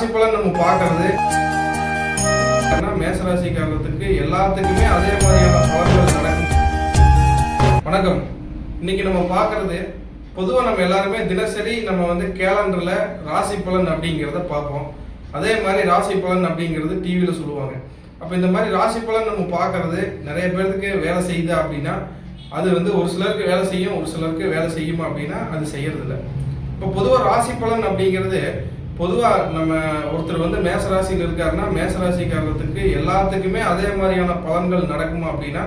ராசி பலன் நம்ம பார்க்கறது. மேசராசிக்காரத்துக்கு எல்லாத்துக்குமே அதே மாதிரியான பலன்கள் நடக்கும். வணக்கம். இன்னைக்கு நம்ம பார்க்கறது பொதுவாக நம்ம எல்லாருமே தினசரி நம்ம வந்து கேலண்டரில் ராசி பலன் அப்படிங்கிறத பார்ப்போம். அதே மாதிரி ராசி பலன் அப்படிங்கிறது டிவியில் சொல்லுவாங்க. அப்போ இந்த மாதிரி ராசி பலன் நம்ம பார்க்கறது நிறைய பேருக்கு வேலை செய்யுதா அப்படின்னா அது வந்து ஒரு சிலருக்கு வேலை செய்யும் ஒரு சிலருக்கு வேலை செய்யுமா அப்படின்னா அது செய்யறதில்ல. இப்போ பொதுவாக ராசி பலன் அப்படிங்கிறது பொதுவாக நம்ம ஒருத்தர் வந்து மேசராசியில் இருக்காருன்னா மேசராசிக்காரத்துக்கு எல்லாத்துக்குமே அதே மாதிரியான பலன்கள் நடக்குமா அப்படின்னா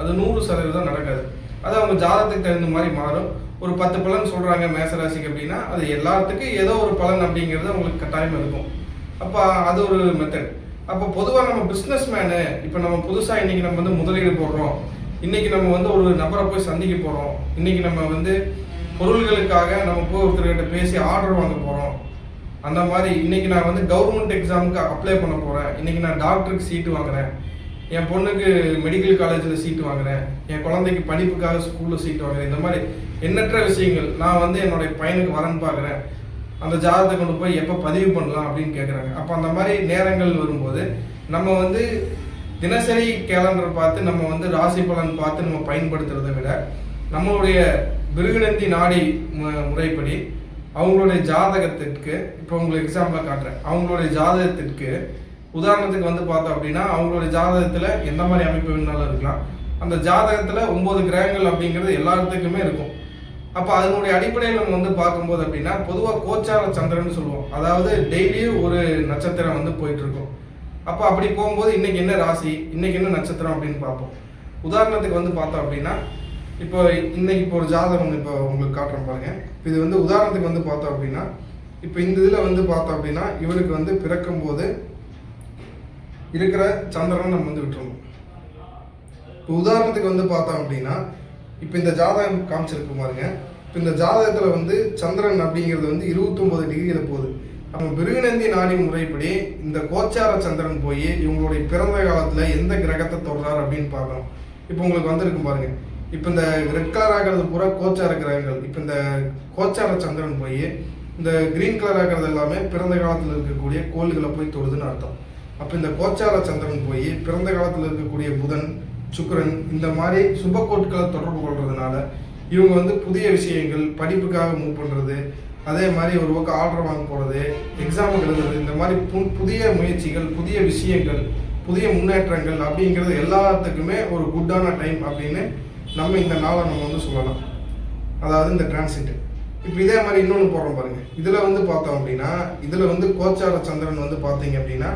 அது நூறு சதவீதம் நடக்காது. அது அவங்க ஜாதகத்துக்கு தகுந்த மாதிரி மாறும். ஒரு பத்து பலன் சொல்கிறாங்க மேசராசிக்கு அப்படின்னா அது எல்லாத்துக்கும் ஏதோ ஒரு பலன் அப்படிங்கிறது அவங்களுக்கு கட்டாயம் இருக்கும். அப்போ அது ஒரு மெத்தட் அப்போ பொதுவாக நம்ம பிஸ்னஸ் மேனு இப்போ நம்ம புதுசாக இன்றைக்கி நம்ம வந்து முதலீடு போடுறோம். இன்றைக்கி நம்ம வந்து ஒரு நபரை போய் சந்திக்க போகிறோம் இன்றைக்கி நம்ம வந்து பொருள்களுக்காக நம்ம போய் ஒருத்தர்கிட்ட பேசி ஆர்டர் வாங்க போகிறோம் அந்த மாதிரி இன்னைக்கு நான் வந்து கவர்மெண்ட் எக்ஸாமுக்கு அப்ளை பண்ண போகிறேன் இன்றைக்கி நான் டாக்டருக்கு சீட்டு வாங்குறேன். என் பொண்ணுக்கு மெடிக்கல் காலேஜில் சீட்டு வாங்குறேன். என் குழந்தைக்கு படிப்புக்காக ஸ்கூலில் சீட்டு வாங்குறேன். இந்த மாதிரி எண்ணற்ற விஷயங்கள் நான் வந்து என்னுடைய பையனுக்கு வரன்னு பார்க்குறேன் அந்த ஜாதகத்தை கொண்டு போய் எப்போ பதிவு பண்ணலாம் அப்படின்னு கேட்குறாங்க அப்போ அந்த மாதிரி நேரங்கள் வரும்போது நம்ம வந்து தினசரி கேலண்டர் பார்த்து நம்ம வந்து ராசி பலன் பார்த்து நம்ம பயன்படுத்துறதை விட நம்மளுடைய பிருகுநந்தி நாடி மு- முறைப்படி அவங்களுடைய ஜாதகத்திற்கு இப்போ உங்களுக்கு எக்ஸாம்பிளாக காட்டுறேன். அவங்களுடைய ஜாதகத்திற்கு உதாரணத்துக்கு வந்து பார்த்தோம் அப்படின்னா அவங்களுடைய ஜாதகத்தில் எந்த மாதிரி அமைப்பு வேணாலும் இருக்கலாம். அந்த ஜாதகத்தில் ஒம்பது கிரகங்கள் அப்படிங்கிறது எல்லாத்துக்குமே இருக்கும். அப்போ அதனுடைய அடிப்படையில் நம்ம வந்து பார்க்கும்போது அப்படின்னா பொதுவாக கோச்சார சந்திரன் சொல்லுவோம். அதாவது டெய்லியும் ஒரு நட்சத்திரம் வந்து போயிட்டு இருக்கும் அப்போ அப்படி போகும்போது இன்னைக்கு என்ன ராசி இன்னைக்கு என்ன நட்சத்திரம் அப்படின்னு பார்ப்போம். உதாரணத்துக்கு வந்து பார்த்தோம் அப்படின்னா இப்போ இன்னைக்கு இப்போ ஒரு ஜாதகம் இப்போ உங்களுக்கு காட்டுறேன் பாருங்க. இது வந்து உதாரணத்துக்கு வந்து பார்த்தோம் அப்படின்னா இப்போ இந்த இதில் வந்து பார்த்தோம் அப்படின்னா இவருக்கு வந்து பிறக்கும்போது இருக்கிற சந்திரனை நம்ம வந்து விட்டுறணும். இப்போ உதாரணத்துக்கு வந்து பார்த்தோம் அப்படின்னா இப்போ இந்த ஜாதகம் காமிச்சிருக்கு பாருங்க. இப்போ இந்த ஜாதகத்தில் வந்து சந்திரன் அப்படிங்கிறது வந்து 29 டிகிரியில் போகுது. நம்ம பிருகுநந்தி நாடி முறைப்படி இந்த கோச்சார சந்திரன் போய் இவங்களுடைய பிறந்த காலத்தில் எந்த கிரகத்தை தொடுறாரு அப்படின்னு பார்க்கணும். இப்போ உங்களுக்கு வந்திருக்கும் பாருங்கள் இப்போ இந்த ரெட் கலர் ஆகிறது பூரா கோச்சார கிரகங்கள் இப்போ இந்த கோச்சார சந்திரன் போய் இந்த கிரீன் கலர் ஆகிறது எல்லாமே பிறந்த காலத்தில் இருக்கக்கூடிய கோள்களை போய் தொடுதுன்னு அர்த்தம். அப்போ இந்த கோச்சார சந்திரன் போய் பிறந்த காலத்தில் இருக்கக்கூடிய புதன் சுக்கரன் இந்த மாதிரி சுபக்கோட்களை தொடர்பு கொள்றதுனால இவங்க வந்து புதிய விஷயங்கள் படிப்புக்காக மூவ் பண்ணுறது அதே மாதிரி ஒரு பக்கம் ஆர்டர் வாங்க போகிறது எக்ஸாம் எழுதுறது இந்த மாதிரி பு- புதிய முயற்சிகள் புதிய விஷயங்கள் புதிய முன்னேற்றங்கள் அப்படிங்கிறது எல்லாத்துக்குமே ஒரு குட்டான டைம் அப்படின்னு நம்ம இந்த நாளை நம்ம வந்து சொல்லலாம். அதாவது இந்த டிரான்சிட் இப்போ இதே மாதிரி இன்னொன்று போடுறோம் பாருங்க. இதில் வந்து பார்த்தோம் அப்படின்னா இதில் வந்து கோச்சார சந்திரன் வந்து பார்த்தீங்க அப்படின்னா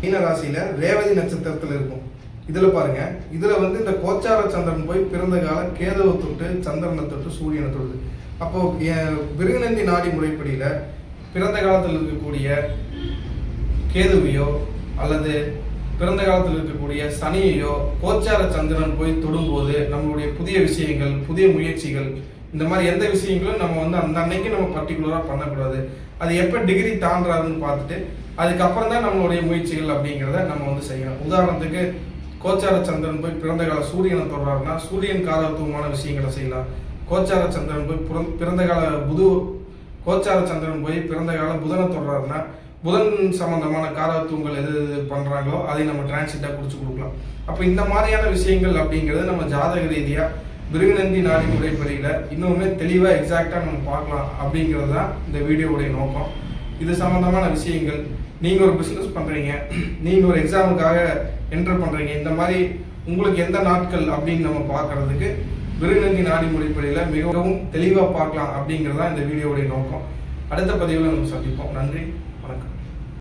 மீன ரேவதி நட்சத்திரத்தில் இருக்கும். இதில் பாருங்க இதில் வந்து இந்த கோச்சார சந்திரன் போய் பிறந்த கால கேதவை தொட்டு சந்திரனை தொட்டு சூரியனை தொடுது. அப்போ என் விருகநந்தி நாடி முறைப்படியில் பிறந்த காலத்தில் இருக்கக்கூடிய கேதுவையோ அல்லது பிறந்த காலத்தில் இருக்கக்கூடிய சனியையோ கோச்சார சந்திரன் போய் தொடும்போது நம்மளுடைய புதிய விஷயங்கள் புதிய முயற்சிகள் இந்த மாதிரி எந்த விஷயங்களும் நம்ம வந்து அந்த அன்னைக்கு நம்ம பர்டிகுலராக பண்ணக்கூடாது. அது எப்போ டிகிரி தாண்டுறாருன்னு பார்த்துட்டு அதுக்கப்புறம் தான் நம்மளுடைய முயற்சிகள் அப்படிங்கிறத நம்ம வந்து செய்யணும். உதாரணத்துக்கு கோச்சார சந்திரன் போய் பிறந்த கால சூரியனை தொடர்றாருன்னா சூரியன் காலத்துவமான விஷயங்களை செய்யலாம். கோச்சார சந்திரன் போய் பிறந்த- பிறந்த கால புது கோச்சார சந்திரன் போய் பிறந்த கால புதனை தொடர்றாருன்னா புதன் சம்பந்தமான காரத்துவங்கள் எது எது அதை நம்ம டிரான்சிட்டா குறிச்சு கொடுக்கலாம். அப்போ இந்த மாதிரியான விஷயங்கள் அப்படிங்கிறது நம்ம ஜாதக ரீதியாக பிருகுநந்தி நாடி முறைப்படியில் இன்னுமே தெளிவாக எக்ஸாக்டாக நம்ம பார்க்கலாம் அப்படிங்கிறது தான் இந்த வீடியோவுடைய நோக்கம். இது சம்மந்தமான விஷயங்கள். நீங்கள் ஒரு பிஸ்னஸ் பண்ணுறீங்க நீங்கள் ஒரு எக்ஸாமுக்காக என்டர் பண்ணுறீங்க இந்த மாதிரி உங்களுக்கு எந்த நாட்கள் அப்படின்னு நம்ம பார்க்கறதுக்கு விருநந்தி நாடி முறைப்படியில் மிகவும் தெளிவாக பார்க்கலாம் அப்படிங்கிறது தான் இந்த வீடியோவுடைய நோக்கம். அடுத்த பதிவில் நம்ம சந்திப்போம். நன்றி.